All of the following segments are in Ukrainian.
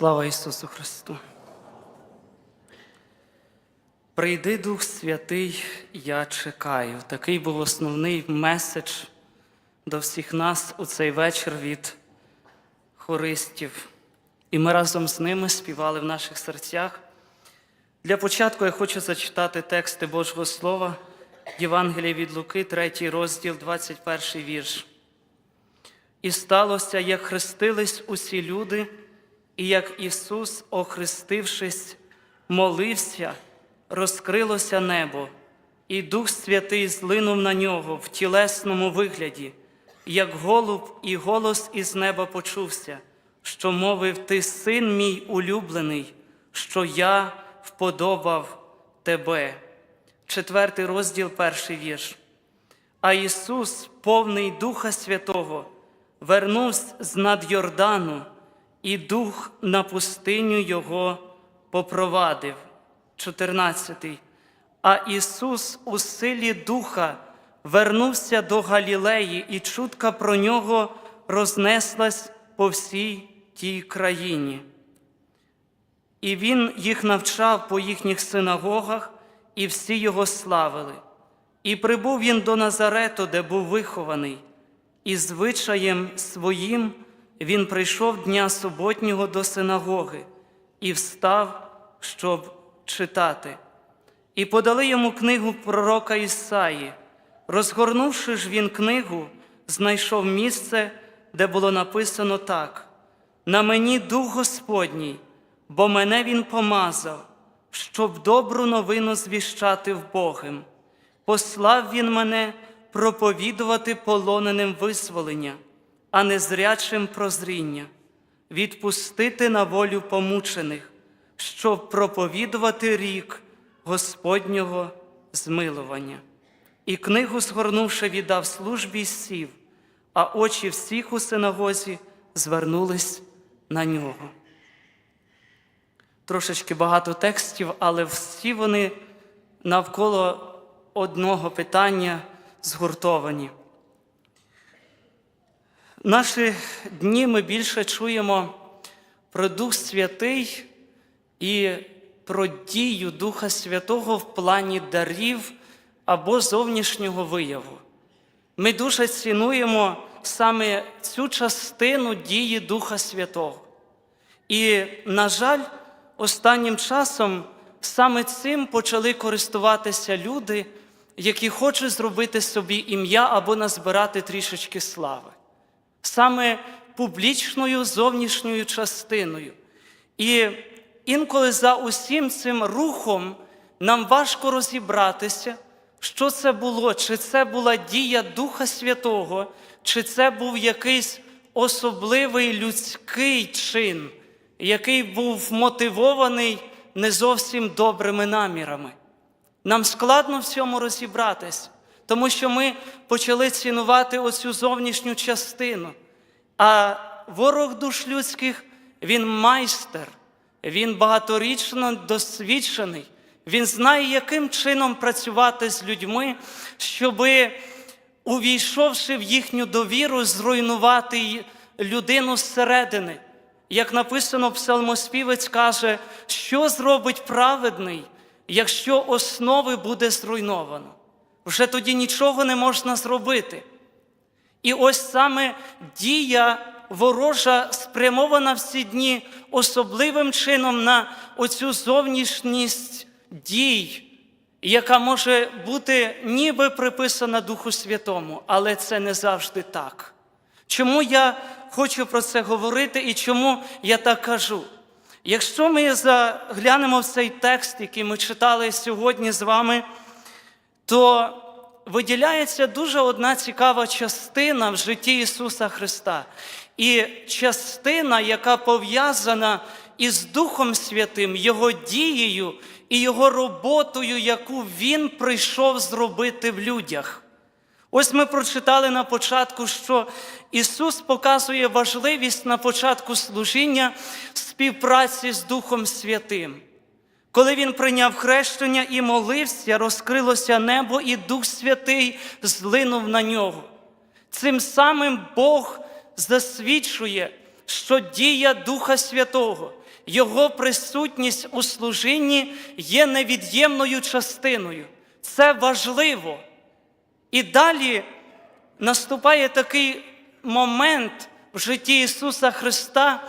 Слава Ісусу Христу! Прийди Дух Святий, я чекаю. Такий був основний меседж до всіх нас у цей вечір від хористів. І ми разом з ними співали в наших серцях. Для початку я хочу зачитати тексти Божого Слова, Євангелія від Луки, 3 розділ, 21 вірш. І сталося, як хрестились усі люди, і як Ісус, охрестившись, молився, розкрилося небо, і Дух Святий злинув на нього в тілесному вигляді, як голуб, і голос із неба почувся, що мовив Ти син мій улюблений, що я вподобав тебе. Четвертий розділ, перший вірш. А Ісус, повний Духа Святого, вернувся з над Йордану, і Дух на пустиню Його попровадив. 14. А Ісус у силі Духа вернувся до Галілеї, і чутка про нього рознеслась по всій тій країні. І Він їх навчав по їхніх синагогах, і всі його славили. І прибув він до Назарету, де був вихований, і звичаєм своїм він прийшов дня суботнього до синагоги і встав, щоб читати. І подали йому книгу пророка Ісаї. Розгорнувши ж він книгу, знайшов місце, де було написано так: На мені дух Господній, бо мене Він помазав, щоб добру новину звіщати в Богим. Послав він мене проповідувати полоненим визволення, а незрячим прозріння, відпустити на волю помучених, щоб проповідувати рік Господнього змилування. І книгу, згорнувши, віддав службі й сів, а очі всіх у синагозі звернулись на нього. Трошечки багато текстів, але всі вони навколо одного питання згуртовані. Наші дні ми більше чуємо про Дух Святий і про дію Духа Святого в плані дарів або зовнішнього вияву. Ми дуже цінуємо саме цю частину дії Духа Святого. І, на жаль, останнім часом саме цим почали користуватися люди, які хочуть зробити собі ім'я або назбирати трішечки слави, саме публічною зовнішньою частиною. І інколи за усім цим рухом нам важко розібратися, що це було, чи це була дія Духа Святого, чи це був якийсь особливий людський чин, який був мотивований не зовсім добрими намірами. Нам складно в цьому розібратись, тому що ми почали цінувати оцю зовнішню частину. А ворог душ людських він майстер, він багаторічно досвідчений, він знає, яким чином працювати з людьми, щоби, увійшовши в їхню довіру, зруйнувати людину зсередини. Як написано, псалмоспівець каже, що зробить праведний, якщо основи буде зруйновано. Вже тоді нічого не можна зробити. І ось саме дія ворожа спрямована всі дні особливим чином на оцю зовнішність дій, яка може бути ніби приписана Духу Святому, але це не завжди так. Чому я хочу про це говорити і чому я так кажу? Якщо ми заглянемо в цей текст, який ми читали сьогодні з вами, то виділяється дуже одна цікава частина в житті Ісуса Христа. І частина, яка пов'язана із Духом Святим, Його дією і Його роботою, яку Він прийшов зробити в людях. Ось ми прочитали на початку, що Ісус показує важливість на початку служіння співпраці з Духом Святим. Коли Він прийняв хрещення і молився, розкрилося небо, і Дух Святий злинув на нього. Цим самим Бог засвідчує, що дія Духа Святого, Його присутність у служінні є невід'ємною частиною. Це важливо. І далі наступає такий момент в житті Ісуса Христа,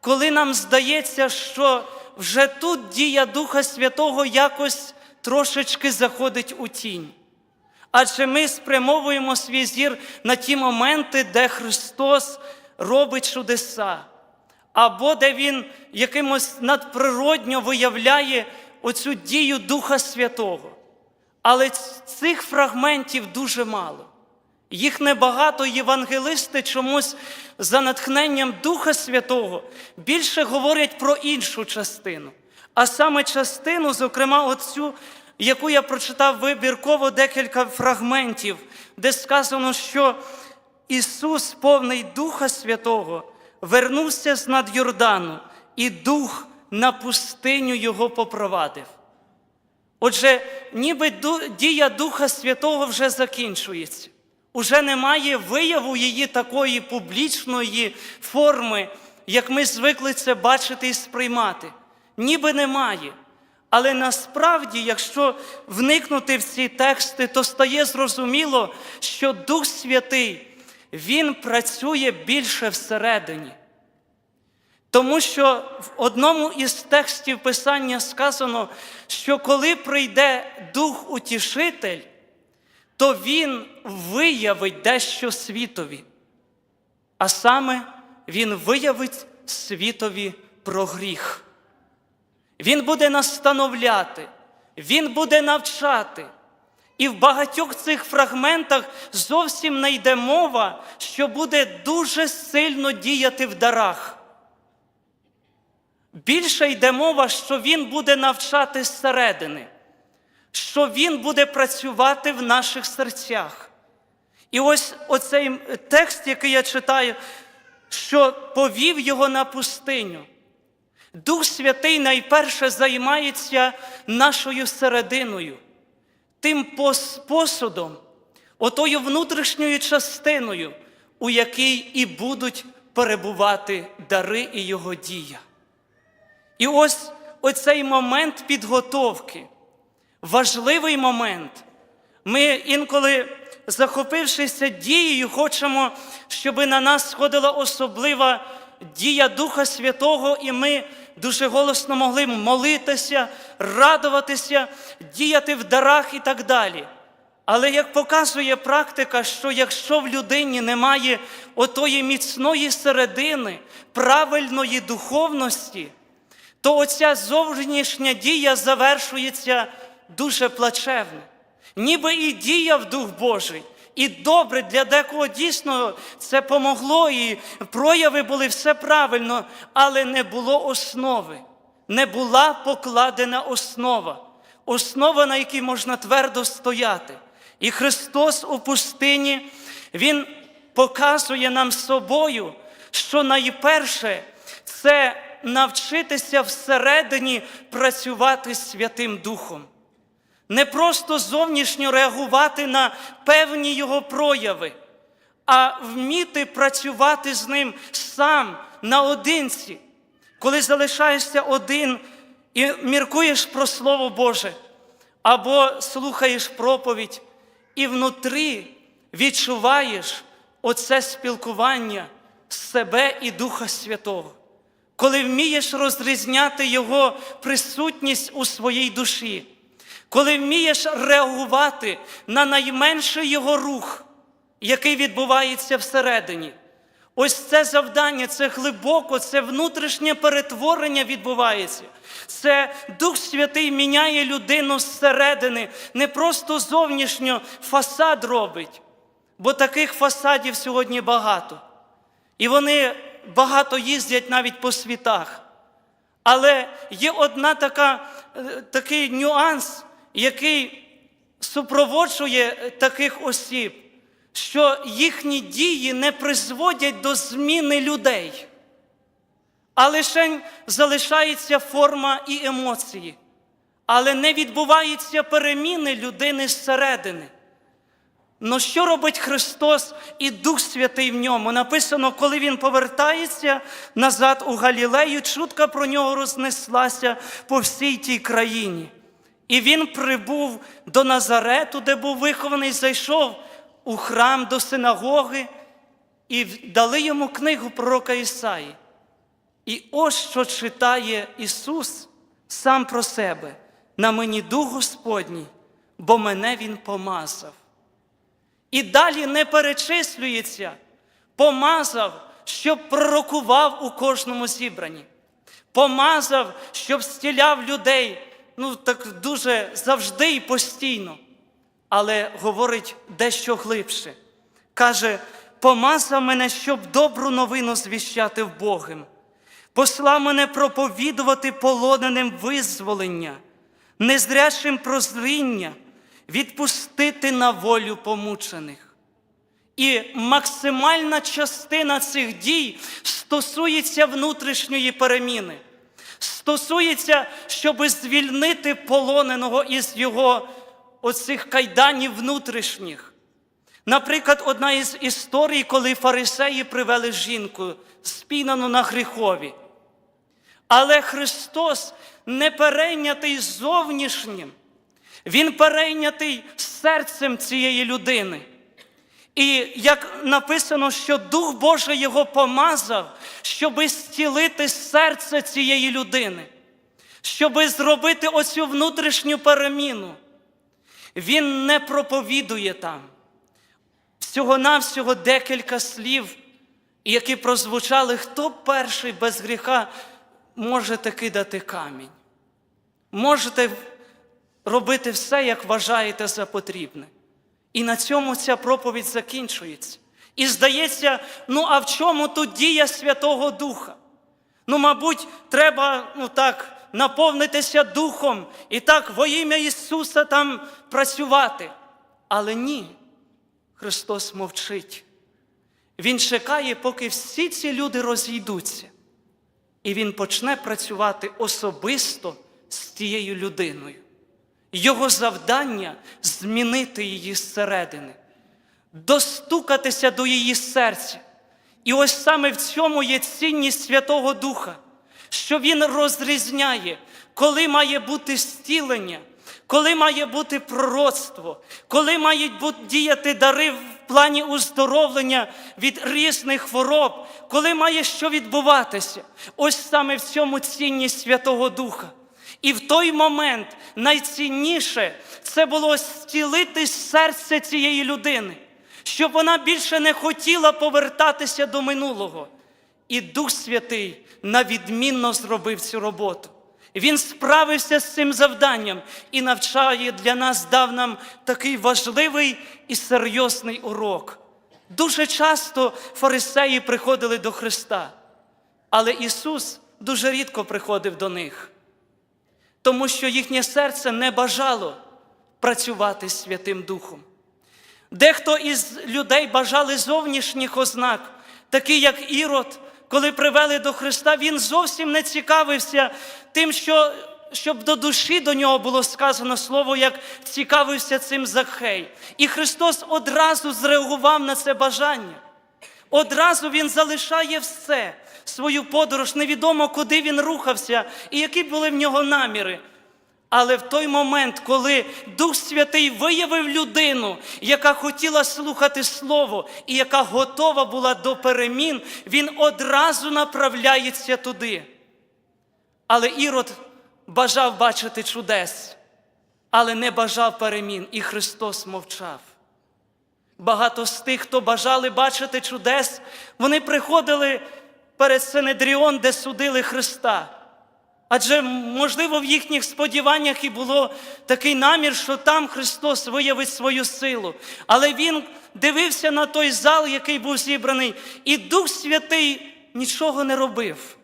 коли нам здається, що вже тут дія Духа Святого якось трошечки заходить у тінь. Адже ми спрямовуємо свій зір на ті моменти, де Христос робить чудеса, або де Він якимось надприродньо виявляє оцю дію Духа Святого. Але цих фрагментів дуже мало. Їх небагато євангелисти чомусь за натхненням Духа Святого більше говорять про іншу частину. А саме частину, зокрема, оцю, яку я прочитав вибірково декілька фрагментів, де сказано, що Ісус, повний Духа Святого, вернувся з над Йордану, і Дух на пустиню Його попровадив. Отже, ніби дія Духа Святого вже закінчується. Уже немає вияву її такої публічної форми, як ми звикли це бачити і сприймати. Ніби немає. Але насправді, якщо вникнути в ці тексти, то стає зрозуміло, що Дух Святий, Він працює більше всередині. Тому що в одному із текстів Писання сказано, що коли прийде Дух Утішитель, то Він виявить дещо світові. А саме Він виявить світові про гріх. Він буде настановляти, Він буде навчати. І в багатьох цих фрагментах зовсім не йде мова, що буде дуже сильно діяти в дарах. Більше йде мова, що Він буде навчати зсередини, що Він буде працювати в наших серцях. І ось оцей текст, який я читаю, що повів його на пустиню. Дух Святий найперше займається нашою серединою, тим посудом, отою внутрішньою частиною, у якій і будуть перебувати дари і його дія. І ось оцей момент підготовки, важливий момент. Ми інколи, захопившися дією, хочемо, щоб на нас сходила особлива дія Духа Святого, і ми дуже голосно могли молитися, радуватися, діяти в дарах і так далі. Але як показує практика, що якщо в людині немає отої міцної середини, правильної духовності, то оця зовнішня дія завершується дуже плачевно. Ніби і дія в Дух Божий, і добре для декого дійсно це помогло, і прояви були все правильно, але не було основи, не була покладена основа, основа, на якій можна твердо стояти. І Христос у пустині, Він показує нам собою, що найперше це навчитися всередині працювати з Святим Духом. Не просто зовнішньо реагувати на певні його прояви, а вміти працювати з ним сам наодинці, коли залишаєшся один і міркуєш про Слово Боже, або слухаєш проповідь, і внутрі відчуваєш оце спілкування себе і Духа Святого. Коли вмієш розрізняти Його присутність у своїй душі, коли вмієш реагувати на найменший Його рух, який відбувається всередині. Ось це завдання, це глибоко, це внутрішнє перетворення відбувається. Це Дух Святий міняє людину зсередини, не просто зовнішньо фасад робить, бо таких фасадів сьогодні багато. І вони багато їздять навіть по світах. Але є одна така, е, такий нюанс, який супроводжує таких осіб, що їхні дії не призводять до зміни людей, а лише залишається форма і емоції, але не відбувається переміни людини зсередини. Но що робить Христос і Дух Святий в ньому? Написано, коли Він повертається назад у Галілею, чутка про нього рознеслася по всій тій країні. І він прибув до Назарету, де був вихований, зайшов у храм до синагоги і дали йому книгу пророка Ісаї. І ось що читає Ісус сам про себе: на мені дух Господній, бо мене Він помазав. І далі не перечислюється, помазав, щоб пророкував у кожному зібранні. Помазав, щоб стіляв людей, ну так дуже завжди і постійно. Але говорить дещо глибше. Каже, помазав мене, щоб добру новину звіщати в Богом. Послав мене проповідувати полоненим визволення, незрячим прозріння, відпустити на волю помучених. І максимальна частина цих дій стосується внутрішньої переміни, стосується, щоб звільнити полоненого із його оцих кайданів внутрішніх. Наприклад, одна із історій, коли фарисеї привели жінку, спійнану на гріхові. Але Христос не перейнятий зовнішнім, Він перейнятий серцем цієї людини. І як написано, що Дух Божий його помазав, щоби зцілити серце цієї людини, щоби зробити оцю внутрішню переміну. Він не проповідує там. Всього-навсього декілька слів, які прозвучали, хто перший без гріха можете кидати камінь. Можете робити все, як вважаєте за потрібне. І на цьому ця проповідь закінчується. І здається, ну а в чому тут дія Святого Духа? Ну, мабуть, треба ну так, наповнитися Духом і так во ім'я Ісуса там працювати. Але ні, Христос мовчить. Він чекає, поки всі ці люди розійдуться. І Він почне працювати особисто з тією людиною. Його завдання змінити її зсередини, достукатися до її серця. І ось саме в цьому є цінність Святого Духа, що Він розрізняє, коли має бути стілення, коли має бути пророцтво, коли мають діяти дари в плані уздоровлення від різних хвороб, коли має що відбуватися. Ось саме в цьому цінність Святого Духа. І в той момент найцінніше це було зцілити серце цієї людини, щоб вона більше не хотіла повертатися до минулого. І Дух Святий навідмінно зробив цю роботу. Він справився з цим завданням і навчає для нас, дав нам такий важливий і серйозний урок. Дуже часто фарисеї приходили до Христа, але Ісус дуже рідко приходив до них тому що їхнє серце не бажало працювати Святим Духом. Дехто із людей бажали зовнішніх ознак, такі як Ірод, коли привели до Христа, він зовсім не цікавився тим, що, щоб до душі до нього було сказано слово, як цікавився цим Захей. І Христос одразу зреагував на це бажання. Одразу Він залишає все, свою подорож, невідомо, куди він рухався і які були в нього наміри. Але в той момент, коли Дух Святий виявив людину, яка хотіла слухати Слово і яка готова була до перемін, він одразу направляється туди. Але Ірод бажав бачити чудес, але не бажав перемін, і Христос мовчав. Багато з тих, хто бажали бачити чудес, вони приходили перед Синедріон, де судили Христа. Адже, можливо, в їхніх сподіваннях і було такий намір, що там Христос виявить свою силу. Але Він дивився на той зал, який був зібраний, і Дух Святий нічого не робив,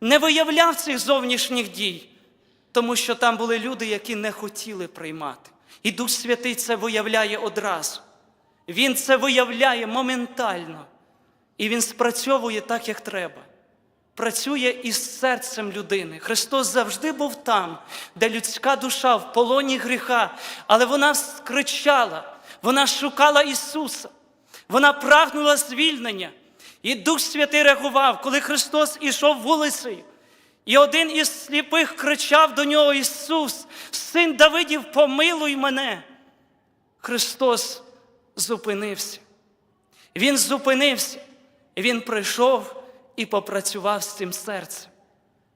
не виявляв цих зовнішніх дій, тому що там були люди, які не хотіли приймати. І Дух Святий це виявляє одразу. Він це виявляє моментально. І він спрацьовує так, як треба. Працює із серцем людини. Христос завжди був там, де людська душа в полоні гріха, але вона скричала, Вона шукала Ісуса, вона прагнула звільнення. І Дух Святий реагував, коли Христос ішов вулицею. І один із сліпих кричав до нього: Ісус, син Давидів, помилуй мене. Христос зупинився. Він зупинився, він прийшов і попрацював з цим серцем.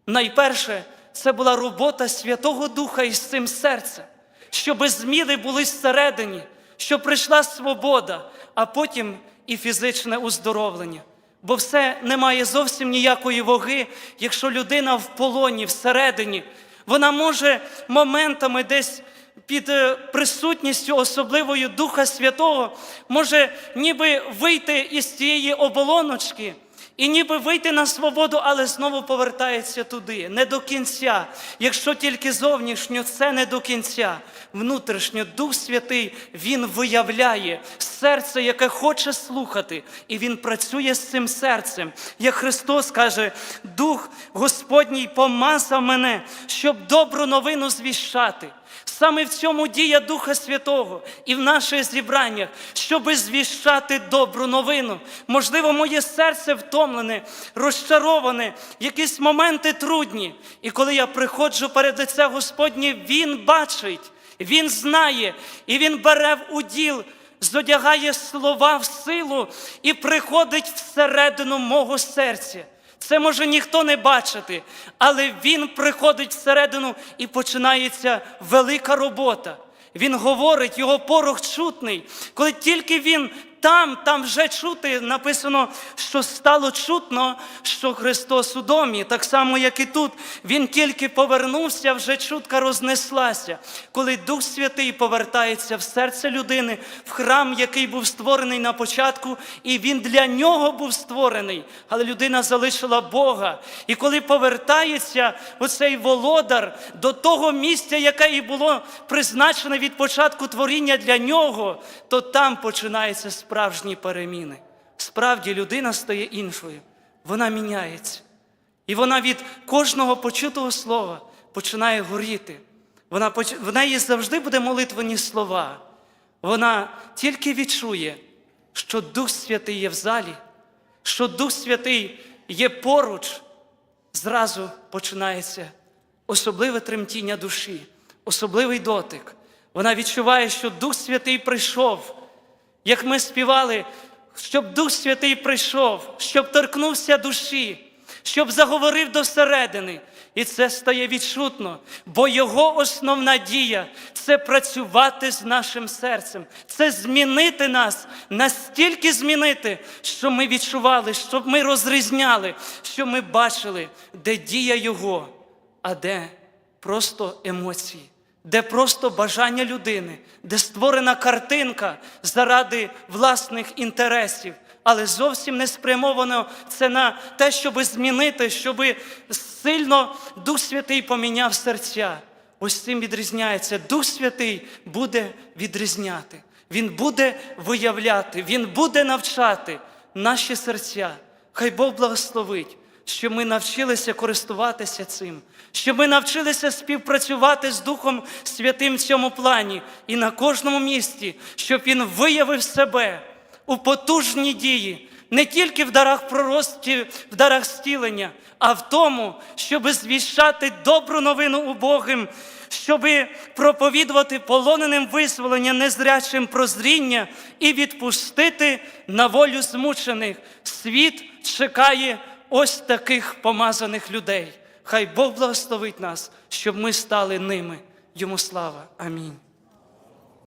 Найперше, це була робота Святого Духа із цим серцем, щоб зміни були всередині, щоб прийшла свобода, а потім і фізичне уздоровлення. Бо все не має зовсім ніякої ваги, якщо людина в полоні всередині, вона може моментами десь під е, присутністю особливою Духа Святого, може ніби вийти із цієї оболоночки. І ніби вийти на свободу, але знову повертається туди, не до кінця. Якщо тільки зовнішньо, це не до кінця. Внутрішньо Дух Святий Він виявляє серце, яке хоче слухати, і Він працює з цим серцем. Як Христос каже, Дух Господній помазав мене, щоб добру новину звіщати. Саме в цьому дія Духа Святого і в наших зібраннях, щоби звіщати добру новину. Можливо, моє серце втомлене, розчароване, якісь моменти трудні. І коли я приходжу перед лице Господнє, Він бачить, Він знає, і Він бере в уділ, зодягає слова в силу і приходить всередину мого серця. Це може ніхто не бачити, але він приходить всередину і починається велика робота. Він говорить, його порох чутний. Коли тільки він там, там вже чути, написано, що стало чутно, що Христос у домі. Так само, як і тут. Він тільки повернувся, вже чутка рознеслася. Коли Дух Святий повертається в серце людини, в храм, який був створений на початку, і він для нього був створений. Але людина залишила Бога. І коли повертається оцей володар до того місця, яке і було призначене від початку творіння для нього, то там починається справжні переміни. Справді людина стає іншою, вона міняється. І вона від кожного почутого слова починає горіти. Вона, поч- в неї завжди буде молитвені слова. Вона тільки відчує, що Дух Святий є в залі, що Дух Святий є поруч, зразу починається особливе тремтіння душі, особливий дотик. Вона відчуває, що Дух Святий прийшов, як ми співали, щоб Дух Святий прийшов, щоб торкнувся душі, щоб заговорив до середини. І це стає відчутно, бо його основна дія це працювати з нашим серцем, це змінити нас, настільки змінити, що ми відчували, щоб ми розрізняли, що ми бачили, де дія Його, а де просто емоції, де просто бажання людини, де створена картинка заради власних інтересів. Але зовсім не спрямовано це на те, щоб змінити, щоб сильно Дух Святий поміняв серця. Ось цим відрізняється. Дух Святий буде відрізняти. Він буде виявляти, Він буде навчати наші серця. Хай Бог благословить, що ми навчилися користуватися цим, що ми навчилися співпрацювати з Духом Святим в цьому плані і на кожному місці, щоб Він виявив себе у потужній дії, не тільки в дарах прорості, в дарах стілення, а в тому, щоб звіщати добру новину убогим, щоб проповідувати полоненим визволення, незрячим прозріння і відпустити на волю змучених. Світ чекає ось таких помазаних людей. Хай Бог благословить нас, щоб ми стали ними. Йому слава. Амінь.